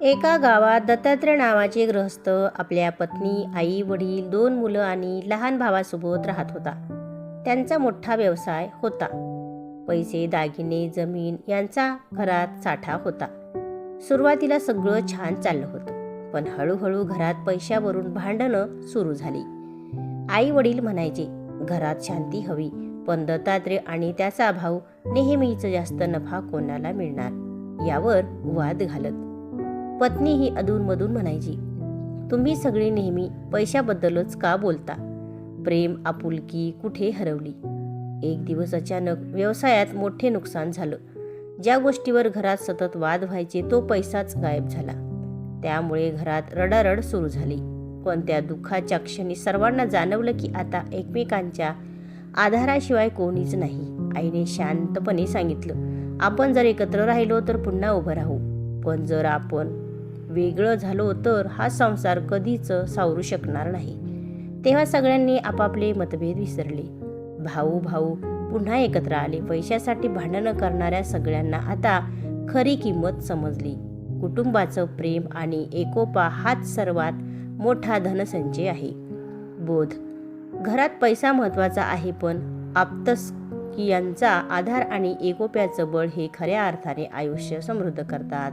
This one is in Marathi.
एका गावात दत्तात्रय नावाचे गृहस्थ आपल्या पत्नी आई वडील दोन मुलं आणि लहान भावासोबत राहत होता. त्यांचा मोठा व्यवसाय होता. पैसे दागिने जमीन यांचा घरात साठा होता. सुरुवातीला सगळं छान चाललं होतं पण हळूहळू घरात पैशावरून भांडणं सुरू झाली. आई वडील म्हणायचे घरात शांती हवी पण दत्तात्रय आणि त्याचा भाऊ नेहमीच जास्त नफा कोणाला मिळणार? यावर वाद घालत पत्नी ही अधूनमधून म्हणायची तुम्ही सगळे नेहमी पैशाबद्दलच का बोलता? प्रेम आपुलकी कुठे हरवली? एक दिवस अचानक व्यवसायात मोठे नुकसान झालं. ज्या गोष्टीवर घरात सतत वाद व्हायचे तो पैसाच गायब झाला. त्यामुळे घरात रडारड सुरू झाली. पण त्या दुःखाच्या क्षणी सर्वांना जाणवलं की आता एकमेकांच्या आधाराशिवाय कोणीच नाही. आईने शांतपणे सांगितलं आपण जर एकत्र राहिलो तर पुन्हा उभं राहू. पण जर आपण वेगळं झालो तर हा संसार कधीच सावरू शकणार नाही. तेव्हा सगळ्यांनी आपापले मतभेद विसरले. भाऊ भाऊ पुन्हा एकत्र आले. पैशासाठी भांडणं करणाऱ्या सगळ्यांना आता खरी किंमत समजली. कुटुंबाचं प्रेम आणि एकोपा हाच सर्वात मोठा धनसंचय आहे. बोध. घरात पैसा महत्त्वाचा आहे पण आप्तस्कियांचा आधार आणि एकोप्याचं बळ हे खऱ्या अर्थाने आयुष्य समृद्ध करतात.